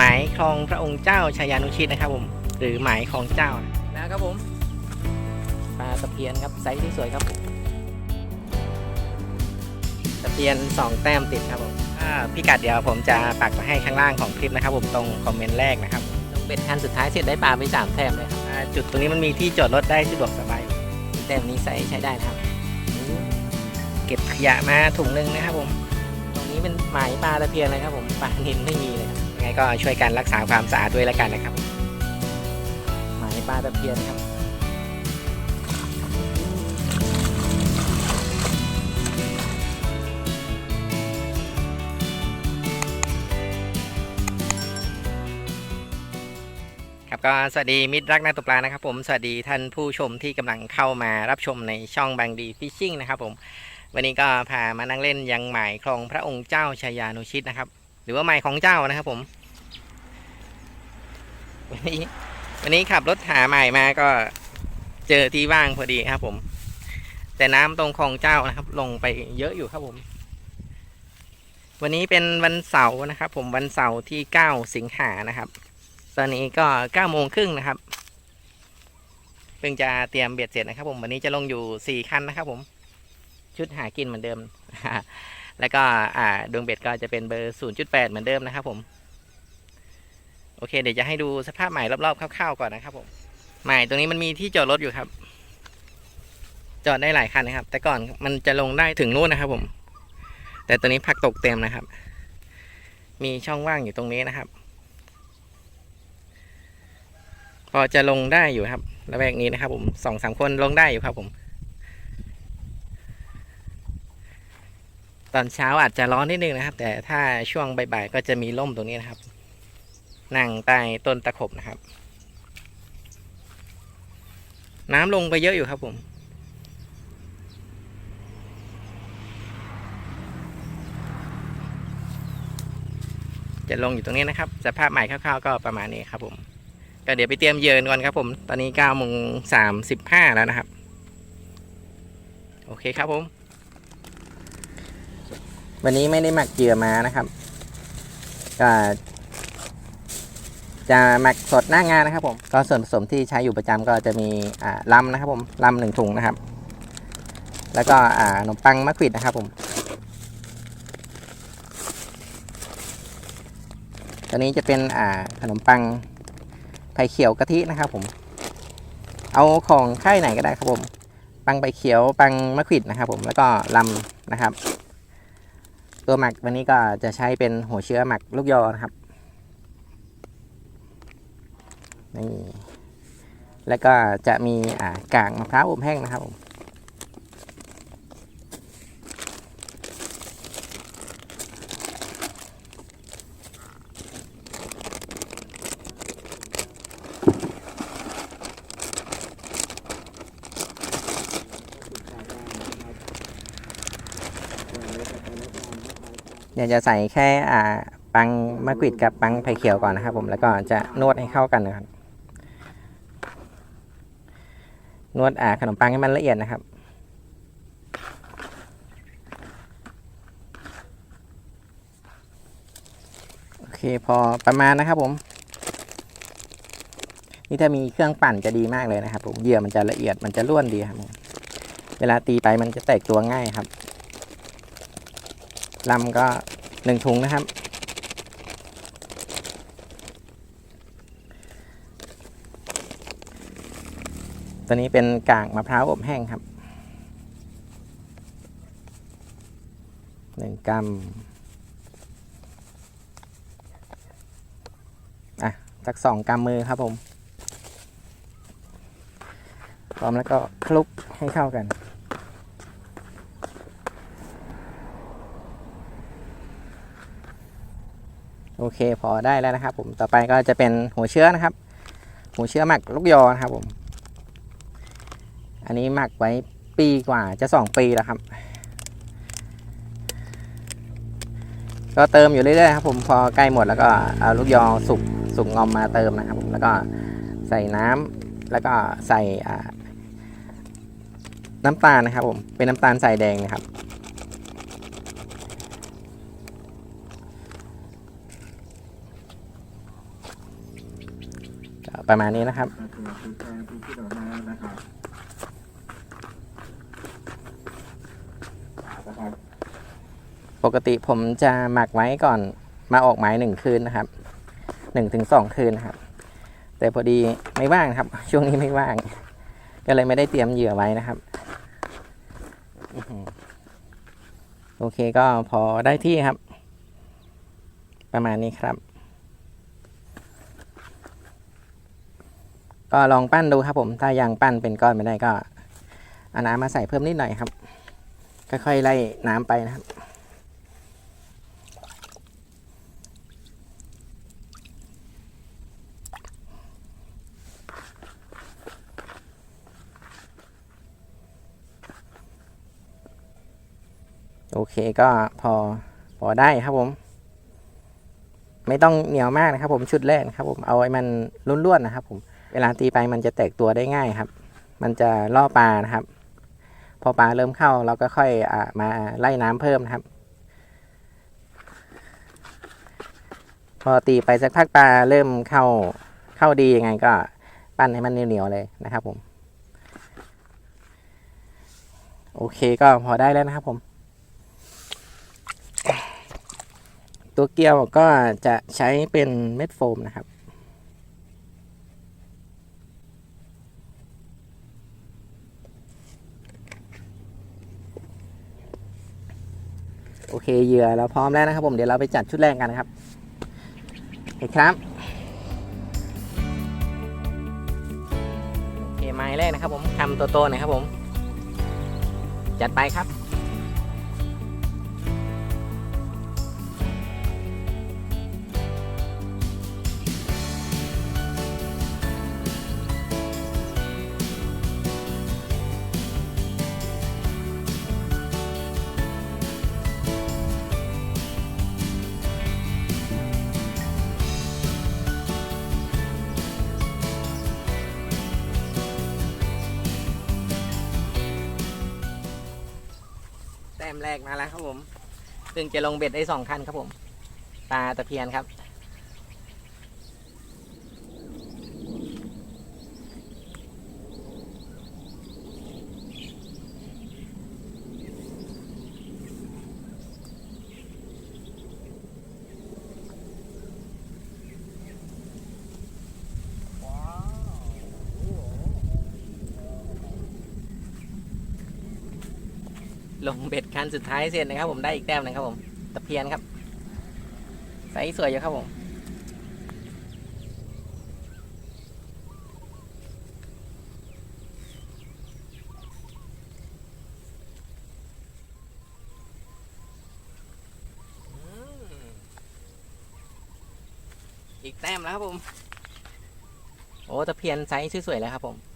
หมายคลองพระองค์เจ้าชายานุชิตนะครับผม หรือหมายคลองเจ้านะครับผมปลาตะเพียนครับไซส์ที่สวยครับผมตะเพียนสองแต้มติดครับผมอ่าพิกัดเดี๋ยวผมจะปักมาให้ข้างล่างของคลิปนะครับผมตรงคอมเมนต์แรกนะครับลงเบ็ดคันสุดท้ายเสร็จได้ปลาไปสามแต้มเลยครับอ่าจุดตรงนี้มันมีที่จอดรถได้สะดวกสบายแต้มนี้ไซส์ใช้ได้นะครับอืมเก็บขยะมาถุงหนึงนะครับผมตรง นี้เป็นหมายปลาตะเพียนเลยครับผมปลานินไม่มีเลยครับยังไงก็ช่วยกันรักษาความสะอาดด้วยแล้วกันนะครับ หมายปลาตะเพียนครับครับก็สวัสดีมิตรรักนักตกปลานะครับผมสวัสดีท่านผู้ชมที่กำลังเข้ามารับชมในช่องบางดีฟิชชิ่งนะครับผม วันนี้ก็พามานั่งเล่นยังหมายคลองพระองค์เจ้าชายานุชิตนะครับ หรือว่าหมายของเจ้านะครับผม วันนี้ วันนี้ขับรถหาหมายมาก็เจอที่ว่างพอดีครับ ผม แต่น้ำตรงคลองเจ้านะครับ ลงไปเยอะอยู่ครับผม วันนี้เป็นวันเสาร์นะครับ ผมวันเสาร์ที่9สิงหานะครับ ตอนนี้ก็9โมงครึ่งนะครับเพิ่งจะเตรียมเบียดเสร็จนะครับผมวันนี้จะลงอยู่4คันนะครับผม ชุดหากินเหมือนเดิม แล้วก็อ่าดวงเบ็ดก็จะเป็นเบอร์0.8เหมือนเดิมนะครับผม โอเค เดี๋ยวจะให้ดูสภาพใหม่รอบๆคร่าวๆก่อนนะครับผมใหม่ตรงนี้มันมีที่จอดรถอยู่ครับ จอดได้หลายคันนะครับ แต่ก่อนมันจะลงได้ถึงนู่นนะครับผม แต่ตอนนี้พักตกเต็มนะครับ มีช่องว่างอยู่ตรงนี้นะครับ พอจะลงได้อยู่ครับระแวกนี้นะครับ ผมสองสามคนลงได้อยู่ครับผม อนเช้าอาจจะร้อนนิดนึงนะครับ แต่ถ้าช่วงบ่ายๆก็จะมีร่มตรงนี้นะครับ นั่งใต้ต้นตะขบนะครับ น้ำลงไปเยอะอยู่ครับผมจะลงอยู่ตรงนี้นะครับ สภาพใหม่คร่าวๆก็ประมาณนี้ครับผม ก็เดี๋ยวไปเตรียมเยินก่อนครับผม ตอนนี้9โมง35 แล้วนะครับ โอเคครับผม วันนี้ไม่ได้หมักเกลือมานะครับก็จะหมักสดหน้างานนะครับ ผมก็ส่วนผสมที่ใช้อยู่ประจำก็จะมีอ่าลำนะครับ ผมลำหนึ่งถุงนะครับ แล้วก็อ่าขนมปังมะขวิดนะครับ ผมตัวนี้จะเป็นอ่าขนมปังไผ่เขียวกะทินะครับ ผม เอาของค่ายไหนก็ได้ครับผม ปังใบเขียวปังมะขวิดนะครับ ผมแล้วก็ลำนะครับ ตัวหมักวันนี้ก็จะใช้เป็นหัวเชื้อหมักลูกยอนะครับนี่แล้วก็จะมีกากมะพร้าวอบแห้งนะครับผม เดี๋ยวจะใส่แค่อ่าปังมะกริดกับปังไผ่เขียวก่อนนะครับผมแล้วก็จะนวดให้เข้ากันนะครับนวดอ่าขนมปังให้มันละเอียดนะครับโอเคพอประมาณนะครับผม นี่ถ้ามีเครื่องปั่นจะดีมากเลยนะครับผมเหยื่อมันจะละเอียดมันจะร่วนดีครับเวลาตีไปมันจะแตกตัวง่ายครับ ลำก็หนึ่งถุงนะครับ ตัวนี้เป็นกากมะพร้าวอบแห้งครับหนึ่งกรัมอะสักสองกำมือครับผมพร้อมแล้วก็คลุกให้เข้ากัน โอเคพอได้แล้วนะครับ ผมต่อไปก็จะเป็นหัวเชื้อนะครับ หัวเชื้อหมักลูกยอนะครับผม อันนี้หมักไว้ปีกว่าจะสองปีแล้วครับ ก็เติมอยู่เรื่อยๆครับ ผมพอใกล้หมดแล้วก็เอาลูกยอสุกสุกงอมมาเติมนะครับ ผมแล้วก็ใส่น้ำแล้วก็ใส่น้ำตาลนะครับ ผมเป็นน้ำตาลใส่แดงนะครับ ประมาณนี้นะครับปกติผมจะหมักไว้ก่อนมาออกหมายหนึ่งคืนนะครับหนึ่งถึงสองคืนนะครับ แต่พอดีไม่ว่างครับ ช่วงนี้ไม่ว่าง ก็เลยไม่ได้เตรียมเหยื่อไว้นะครับโอเคก็พอได้ที่ครับ ประมาณนี้ครับ ก็ลองปั้นดูครับผมถ้ายังปั้นเป็นก้อนไม่ได้ก็เอาน้ำมาใส่เพิ่มนิดหน่อยครับค่อยๆไล่น้ำไปนะครับโอเคก็พอพอได้ครับผม ไม่ต้องเหนียวมากนะครับผมชุดแรกครับผมเอาไว้มันร่วนๆนะครับผม เวลาตีไปมันจะแตกตัวได้ง่ายครับ มันจะล่อปลานะครับ พอปลาเริ่มเข้าเราก็ค่อยอมาไล่น้ำเพิ่มนะครับ พอตีไปสักพักปลาเริ่มเข้าเข้าดียังไงก็ปั้นให้มันเหนียวๆเลยนะครับผม โอเคก็พอได้แล้วนะครับผม ตัวเกลียวก็จะใช้เป็นเม็ดโฟมนะครับ โอเคเหยื่อเราพร้อมแล้วนะครับผมเดี๋ยวเราไปจัดชุดแรกกันนะครับโอเคครับโอเคไม้แรกนะครับผมทำโตหนะครับผม จัดไปครับ ต้มแรกมาแล้วครับผมเพิ่งจะลงเบ็ดได้สองคันครับผม ปลาตะเพียนครับ ลงเบ็ดคันสุดท้ายเสร็จนะครับ ผมได้อีกแต้มหนึงครับผมตะเพียนครับไซส์สวยอยู่ครับผมอีกแต้มแล้วครับผม โอ้ตะเพียนไซส์สวยๆแล้วครับผม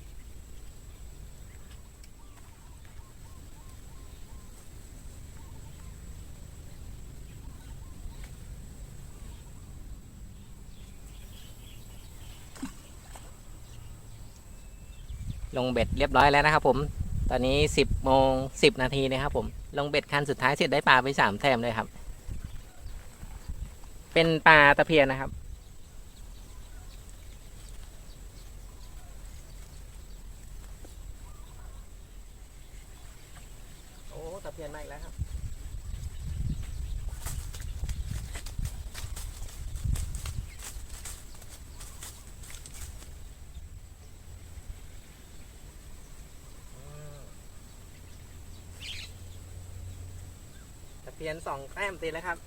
ลงเบ็ดเรียบร้อยแล้วนะครับผม ตอนนี้ 10บโมงสินาทีนะครับผม ลงเบ็ดคันสุดท้ายเสร็จได้ปลาไป3ามแต้มเลยครับ เป็นปลาตะเพียนนะครับ โอ้ตะเพียนมาอีกแล้วครับ ตะเพียนสองแต้มตีแล้วครับ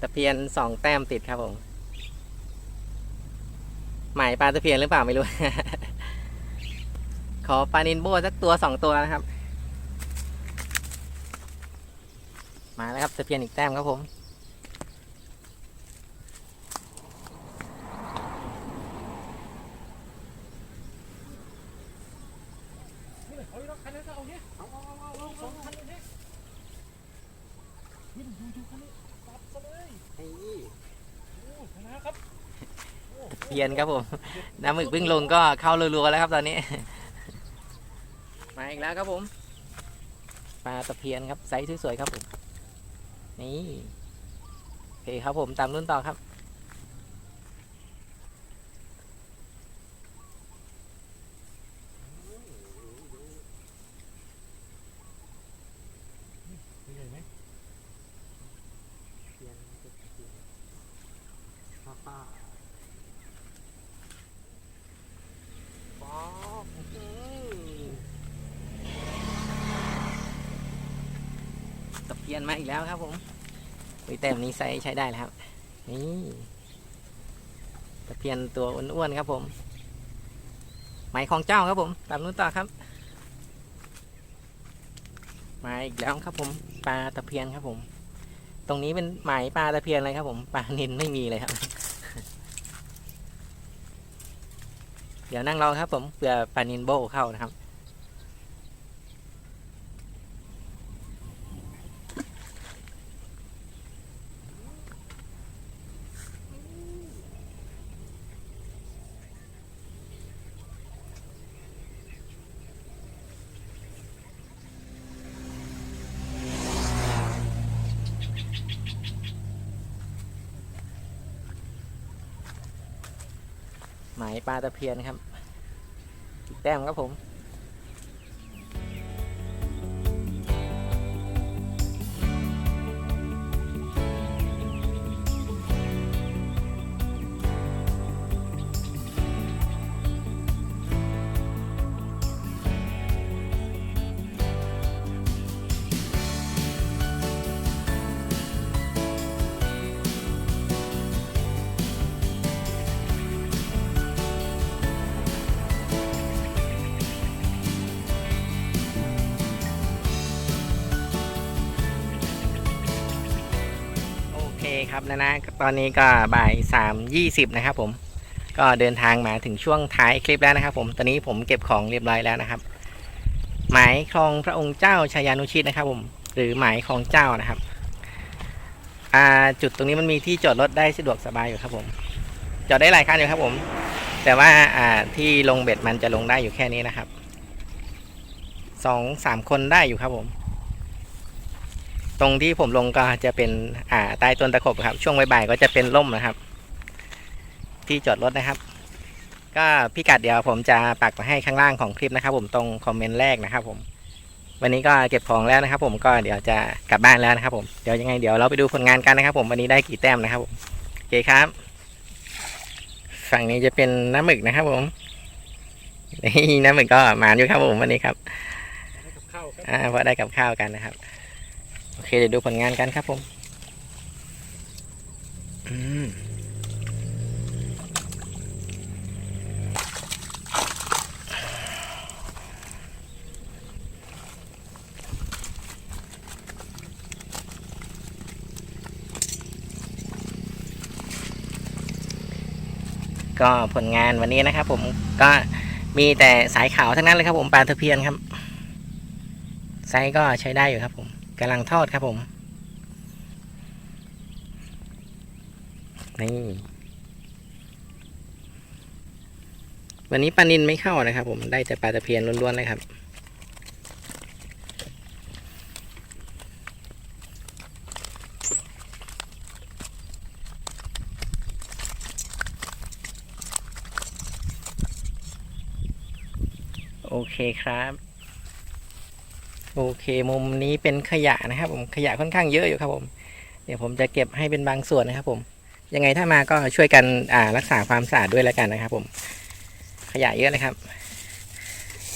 ตะเพียนสองแต้มติดครับผมหมายปลาตะเพียนหรือเปล่าไม่รู้ ขอปลานินโบสักตัวสองตัวนะครับ มาแล้วครับตะเพียนอีกแต้มครับผม เพียนครับผมน้ำหมึกวิ่งลงก็เข้ารัวๆแล้วครับตอนนี้ มาอีกแล้วครับผมปลาตะเพียนครับไซส์สวยๆครับผมนี่โอเคครับผมตามรุ่นต่อครับ ใหญ่ไหมป้าป้า ป๊อกตะเพียนมา อีกแล้วครับผมอุ้ยแต้มนี้ไซส์ใช้ได้แล้วครับ นี่ตะเพียนตัวอ้วนๆครับผมไหมของเจ้าครับผม ตามนู้นต่อครับ มาอีกแล้วครับผม ปลาตะเพียนครับผม ตรงนี้เป็นหมายปลาตะเพียนเลยครับผม ปลานินไม่มีเลยครับ เดี๋ยวนั่งรอครับผมเผื่อปลานินโบเข้านะครับ หมายปลาตะเพียนครับอีแต้มครับผม ครับนะนะตอนนี้ก็บ่ายสามยี่สิบนะครับผมก็เดินทางมาถึงช่วงท้ายคลิปแล้วนะครับ ผมตอนนี้ผมเก็บของเรียบร้อยแล้วนะครับ หมายคลองพระองค์เจ้าชายานุชิตนะครับ ผม หรือหมายคลองเจ้านะครับจุดตรงนี้มันมีที่จอดรถได้สะดวกสบายอยู่ครับ ผม จอดได้หลายคันอยู่ครับ ผม แต่ว่าที่ลงเบ็ดมันจะลงได้อยู่แค่นี้นะครับสองสามคนได้อยู่ครับผม ตรงที่ผมลงก็จะเป็นอ่าใต้ต้นตะขบครับ ช่วงบ่ายๆก็จะเป็นร่มนะครับ ที่จอดรถนะครับ ก็พิกัดเดี๋ยวผมจะปักไว้ให้ข้างล่างของคลิปนะครับ ผมตรงคอมเมนต์แรกนะครับ ผม วันนี้ก็เก็บของแล้วนะครับ ผมก็เดี๋ยวจะกลับบ้านแล้วนะครับ ผมเดี๋ยวยังไงเดี๋ยวเราไปดูผลงานกันนะครับ ผมวันนี้ได้กี่แต้มนะครับผมโอเคครับ ฝั่งนี้จะเป็นน้ำหมึกนะครับ ผมนี่น้ำหมึกก็หมานอยู่ครับผมวันนี้ครับให้กับข้าวครับอ่าพอได้กับข้าวกันนะครับ โอเคเดี๋ยวดูผลงานกันครับผมอืมก็ผลงานวันนี้นะครับ ผมก็มีแต่สายขาวทั้งนั้นเลยครับผมปลาตะเพียนครับไซส์ก็ใช้ได้อยู่ครับผม กำลังทอดครับผม นี่ วันนี้ปลานินไม่เข้านะครับผม ได้แต่ปลาตะเพียนล้วนๆเลยครับโอเคครับ โอเคมุมนี้เป็นขยะนะครับ ผมขยะค่อนข้างเยอะอยู่ครับผม เดี๋ยวผมจะเก็บให้เป็นบางส่วนนะครับ ผม ยังไงถ้ามาก็ช่วยกันอ่ารักษาความสะอาดด้วยแล้วกันนะครับ ผม ขยะเยอะเลยครับ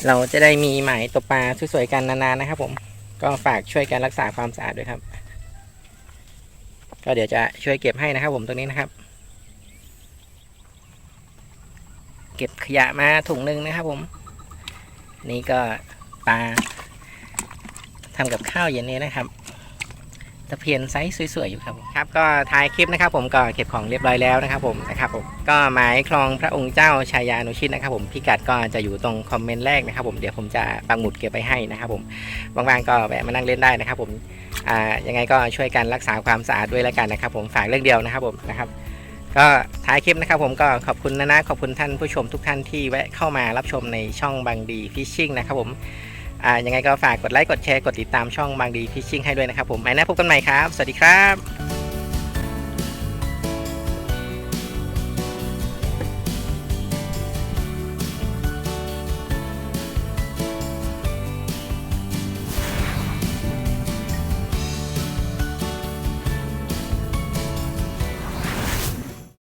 เราจะได้มีหมายตกปลาสวยๆกันนานๆนะครับ ผมก็ฝากช่วยกันรักษาความสะอาดด้วยครับ ก็เดี๋ยวจะช่วยเก็บให้นะครับ ผมตรงนี้นะครับ เก็บขยะมาถุงหนึ่งนะครับ ผม นี่ก็ปลา ทำกับข้าวเย็นนี้นะครับตะเพียนไซส์สวยๆอยู่ครับครับ ก็ท้ายคลิปนะครับ ผมก็เก็บของเรียบร้อยแล้วนะครับ ผมนะครับผมก็หมายคลองพระองค์เจ้าชายานุชิตนะครับ ผมพิกัดก็จะอยู่ตรงคอมเมนต์แรกนะครับผมเดี๋ยวผมจะปักหมุดเก็บไปให้นะครับ ผมบางๆก็แวะมานั่งเล่นได้นะครับ ผมอ่ายังไงก็ช่วยกันรักษาความสะอาดด้วยแล้วกันนะครับ ผมฝากเรื่องเดียวนะครับผมนะครับก็ท้ายคลิปนะครับผมก็ขอบคุณนะนะขอบคุณท่านผู้ชมทุกท่านที่แวะเข้ามารับชมในช่องบางดีฟิชชิ่งนะครับผม อ่ายังไงก็ฝากกดไลค์กดแชร์กดติดตามช่องบางดีพิชชิ่งให้ด้วยนะครับผมไอ้นะพบกันใหม่ครับ สวัสดีครับ